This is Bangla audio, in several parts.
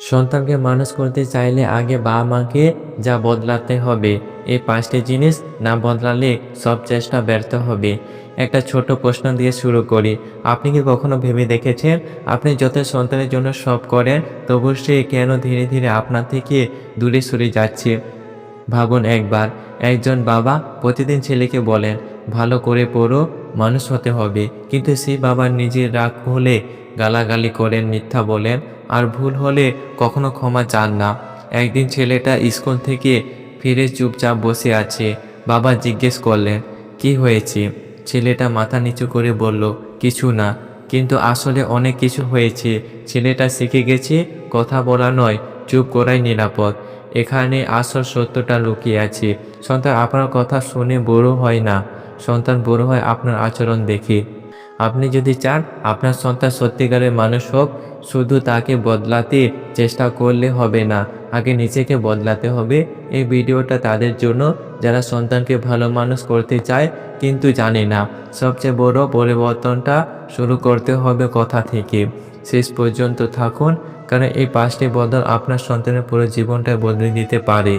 সন্তানকে মানুষ করতে চাইলে আগে বাবা মাকে যা বদলাতে হবে। এই পাঁচটি জিনিস না বদলালে সব চেষ্টা ব্যর্থ হবে। একটা ছোট প্রশ্ন দিয়ে শুরু করি। আপনি কি কখনো ভেবে দেখেছেন, আপনি যত সন্তানের জন্য সব করেন, তবু সে কেন ধীরে ধীরে আপনার থেকে দূরে সরে যাচ্ছে? ভাবুন একবার। একজন বাবা প্রতিদিন ছেলেকে বলেন, ভালো করে পড়ো, মানুষ হতে হবে। কিন্তু সেই বাবা নিজের রাগ হলে গালাগালি করেন, মিথ্যা বলেন আর ভুল হলে কখনো ক্ষমা চান না। একদিন ছেলেটা স্কুল থেকে ফিরে চুপচাপ বসে আছে। বাবা জিজ্ঞেস করলেন, কি হয়েছে? ছেলেটা মাথা নিচু করে বলল, কিছু না। কিন্তু আসলে অনেক কিছু হয়েছে। ছেলেটা শিখে গেছে, কথা বলা নয়, চুপ করাই নিরাপদ। এখানে আসল সত্যটা লুকিয়ে আছে। সন্তান আপনার কথা শুনে বড় হয় না। সন্তান বড় হয় আপনার আচরণ দেখে। আপনি যদি চান, আপনার সন্তান সত্যিকারের মানুষ হোক, শুধু তাকে বদলাতে চেষ্টা করলে হবে না, আগে নিজেকে বদলাতে হবে। এই ভিডিওটা তাদের জন্য, যারা সন্তানকে ভালো মানুষ করতে চায়, কিন্তু জানে না। সবচেয়ে বড় পরিবর্তনটা শুরু করতে হবে কথা থেকে। শেষ পর্যন্ত থাকুন, কারণ এই পাঁচটি বদল আপনার সন্তানের পুরো জীবনটা বদলে দিতে পারে।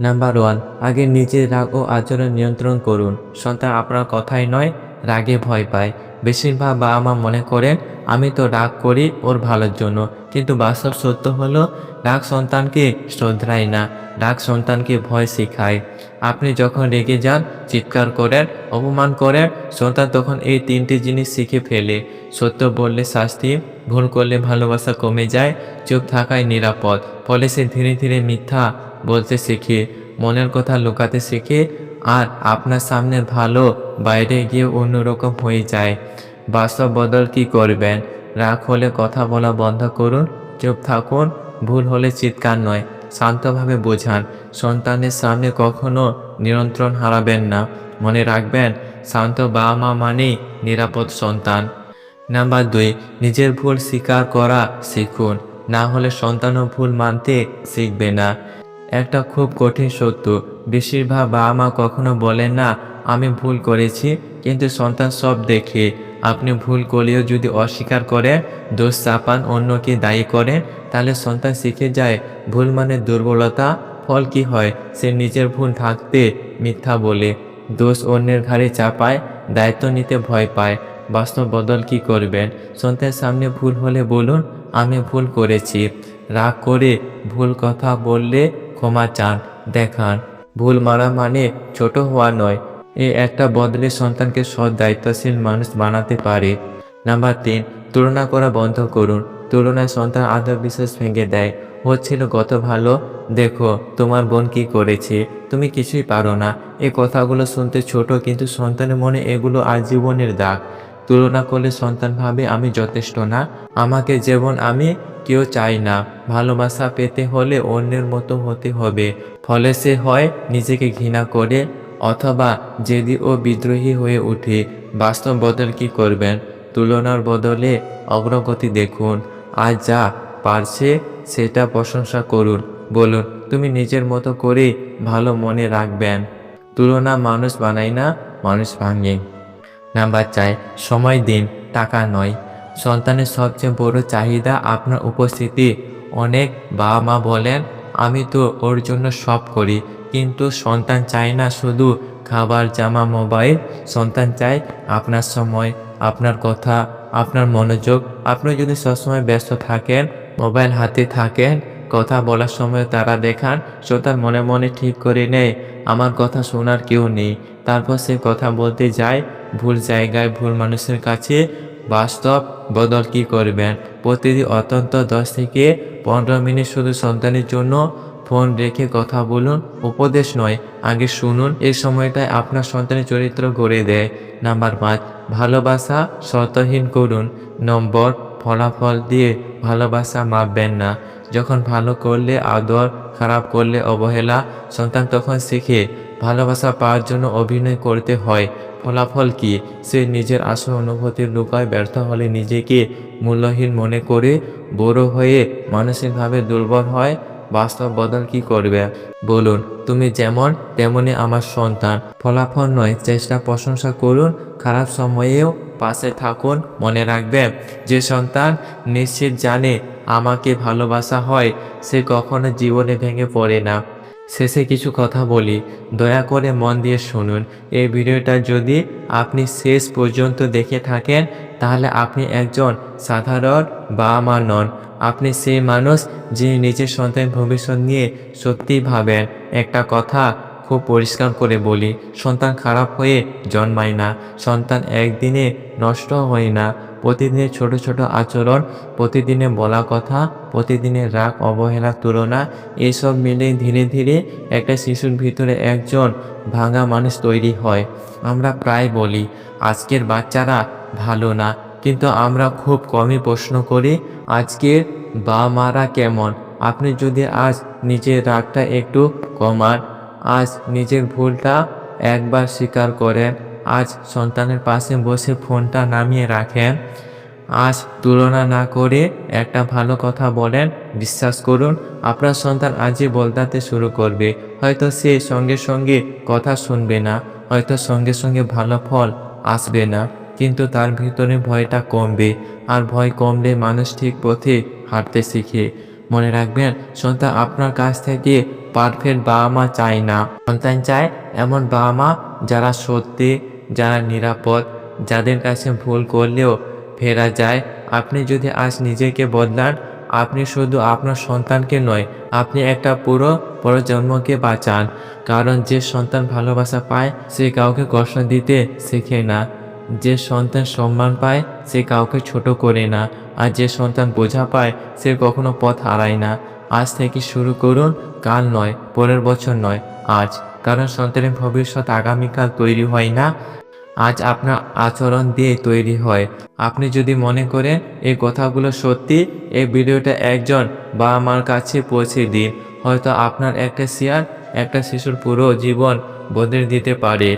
নাম্বার ওয়ান, আগে নিজের রাগ ও আচরণ নিয়ন্ত্রণ করুন। সন্তান আপনার কথাই নয় রাগে ভয় পায়। বেশিরভাগ বাবা মা মনে করেন, আমি তো রাগ করি ওর ভালোর জন্য। কিন্তু বাস্তব সত্য হলো, রাগ সন্তানকে শ্রদ্ধায় না। রাগ সন্তানকে ভয় শেখায়। আপনি যখন রেগে যান, চিৎকার করেন, অপমান করেন, সন্তান তখন এই তিনটি জিনিস শিখে ফেলে। সত্য বললে শাস্তি, ভুল করলে ভালোবাসা কমে যায়, চুপ থাকায় নিরাপদ। ফলে সে ধীরে ধীরে মিথ্যা বলতে শেখে, মনের কথা লুকাতে শেখে আর আপনার সামনের ভালো, বাইরে গিয়ে অন্যরকম হয়ে যায়। বাস্তব বদল কি করবেন? রাগ হলে কথা বলা বন্ধ করুন, চুপ থাকুন, ভুল হলে চিৎকার নয়, শান্তভাবে বোঝান। সন্তানের সামনে কখনো নিয়ন্ত্রণ হারাবেন না। মনে রাখবেন, শান্ত বাবা মা মানেই নিরাপদ সন্তান। নাম্বার দুই, নিজের ভুল স্বীকার করা শিখুন। না হলে সন্তানও ভুল মানতে শিখবে না। একটা খুব কঠিন সত্য বেশিরভাগ বাবা মা কখনো বলেন, না, আমি ভুল করেছি, কিন্তু সন্তান সব দেখে। আপনি ভুল করলেও যদি অস্বীকার করেন, দোষ চাপান, অন্যকে দায়ী করেন, তাহলে সন্তান শিখে যায়, ভুল মানে দুর্বলতা, ফল কি হয়? সে নিজের ভুল থাকতে মিথ্যা বলে। দোষ অন্যের ঘাড়ে চাপায়, দায়িত্ব নিতে ভয় পায়। বাস্তব বদল কি করবেন? সন্তানের সামনে ভুল হলে বলুন, আমি ভুল করেছি। রাগ করে ভুল কথা বললে ক্ষমা চান, দেখান। ভুল মারা মানে ছোট হওয়া নয়। এ একটা বদলে সন্তানকে সৎ, দায়িত্বশীল মানুষ বানাতে পারে। নাম্বার তিন, তুলনা করা বন্ধ করুন। তুলনায় সন্তান আত্মবিশ্বাস ভেঙে দেয়। হচ্ছিল গত ভালো? দেখো, তোমার বোন কি করেছে? তুমি কিছুই পারো না। এ কথাগুলো শুনতে ছোট, কিন্তু সন্তানের মনে এগুলো আজীবনের দাগ। তুলনা করলে সন্তান ভাবে, আমি যথেষ্ট না। আমাকে যেমন আমি, কেউ চাই না। ভালোবাসা পেতে হলে অন্যের মতো হতে হবে। ফলে সে হয় নিজেকে ঘৃণা করে অথবা জেদি ও বিদ্রোহী হয়ে ওঠে। বাস্তব বদল কি করবেন? তুলনার বদলে অগ্রগতি দেখুন। আর যা পারছে সেটা প্রশংসা করুন। বলুন, তুমি নিজের মতো করে ভালো মনে রাখবেন। তুলনা মানুষ বানায় না, মানুষ ভাঙে। নাম্বার চার, সময় দিন, টাকা নয়। সন্তানের সবচেয়ে বড় চাহিদা আপনার উপস্থিতি। অনেক বাবা মা বলেন, আমি তো ওর জন্য সব করি, কিন্তু সন্তান চায় না শুধু খাবার, জামা, মোবাইল। সন্তান চায় আপনার সময়, আপনার কথা, আপনার মনোযোগ। আপনি যদি সবসময় ব্যস্ত থাকেন, মোবাইল হাতে থাকেন, কথা বলার সময় তারা দেখান সন্তান মনে মনে ঠিক করে নেয়। আমার কথা শোনার কেউ নেই। তারপর সে কথা বলতে যায়, ভুল জায়গায় ভুল মানুষের কাছে বাস্তব বদল কি করবেন? প্রতিদিন অত্যন্ত দশ থেকে পনেরো মিনিট শুধু সন্তানের জন্য ফোন রেখে কথা বলুন, উপদেশ নয়, আগে শুনুন। এই সময়টায় আপনার সন্তানের চরিত্র গড়ে দেয়। নাম্বার পাঁচ, ভালোবাসা শর্তহীন করুন। নম্বর, ফলাফল দিয়ে ভালোবাসা মাপবেন না। যখন ভালো করলে, আদর, খারাপ করলে অবহেলা, সন্তান তখন শিখে ভালোবাসা পাওয়ার জন্য অভিনয় করতে হয়। ফলাফল কি? সে নিজের আসল অনুভূতির লুকায় ব্যর্থ হলে নিজেকে মূল্যহীন মনে করে বড় হয়ে মানসিকভাবে দুর্বল হয়। বাস্তব বদল কি করবে? বলুন, তুমি যেমন, তেমনি আমার সন্তান। ফলাফল নয়, চেষ্টা, প্রশংসা করুন, খারাপ সময়েও পাশে থাকুন, মনে রাখবেন যে সন্তান নিশ্চিত জানে আমাকে ভালোবাসা হয়, সে কখনো জীবনে ভেঙে পড়ে না। শেষে কিছু কথা বলি। দয়া করে মন দিয়ে শুনুন। এই ভিডিওটা যদি আপনি শেষ পর্যন্ত দেখে থাকেন, তাহলে আপনি একজন সাধারণ বাবা মা নন। আপনি সেই মানুষ যিনি নিজের সন্তান ভবিষ্যৎ নিয়ে সত্যিই ভাবেন। একটা কথা খুব পরিষ্কার করে বলি, সন্তান খারাপ হয়ে জন্মায় না। সন্তান একদিনে নষ্ট হয় না। প্রতিদিনের ছোট ছোট আচরণ, প্রতিদিনে বলা কথা, প্রতিদিনের রাগ, অবহেলার তুলনা এইসব মিলে ধীরে ধীরে একটা শিশুর ভিতরে একজন ভাঙা মানুষ তৈরি হয়। আমরা প্রায় বলি, আজকের বাচ্চারা ভালো না। কিন্তু আমরা খুব কমই প্রশ্ন করি, আজকের বা মারা কেমন? আপনি যদি আজ নিজের রাগটা একটু কমান, আজ নিজের ভুলটা একবার স্বীকার করেন। আজ সন্তানের পাশে বসে ফোনটা নামিয়ে রাখেন। আজ তুলনা না করে একটা ভালো কথা বলেন। বিশ্বাস করুন, আপনার সন্তান আজই বদলাতে শুরু করবে। হয়তো সে সঙ্গে সঙ্গে কথা শুনবে না, হয়তো সঙ্গে সঙ্গে ভালো ফল আসবে না, কিন্তু তার ভিতরে ভয়টা কমবে। আর ভয় কমলে মানুষ ঠিক পথে হাঁটতে শিখে। মনে রাখবেন, সন্তান আপনার কাছ থেকে পারফেক্ট বাবা মা চায় না। সন্তান চায় এমন বাবা মা যারা সত্যি যারা নিরাপদ। যাদের কাছে ভুল করলেও ফেরা যায়। আপনি যদি আজ নিজেকে বদলান, আপনি শুধু আপনার সন্তানকে নয়, আপনি একটা পুরো প্রজন্মকে বাঁচান। কারণ যে সন্তান ভালোবাসা পায়, সে কাউকে কষ্ট দিতে শেখে না। যে সন্তান সম্মান পায়, সে কাউকে ছোট করে না। আর যে সন্তান বোঝা পায়, সে কখনো পথ হারায় না। আজ থেকে শুরু করুন, কাল নয়, পরের বছর নয়, আজ। কারণ সন্তানের ভবিষ্যৎ আগামীকাল তৈরি হয় না। আজ আপনার আচরণ দিয়ে তৈরি হয়। আপনি যদি মনে করেন এই কথাগুলো সত্যি, এই ভিডিওটা একজন বাবা মার কাছে পৌঁছে দিন। হয়তো আপনার একটা শেয়ার একটা শিশুর পুরো জীবন বদলে দিতে পারে।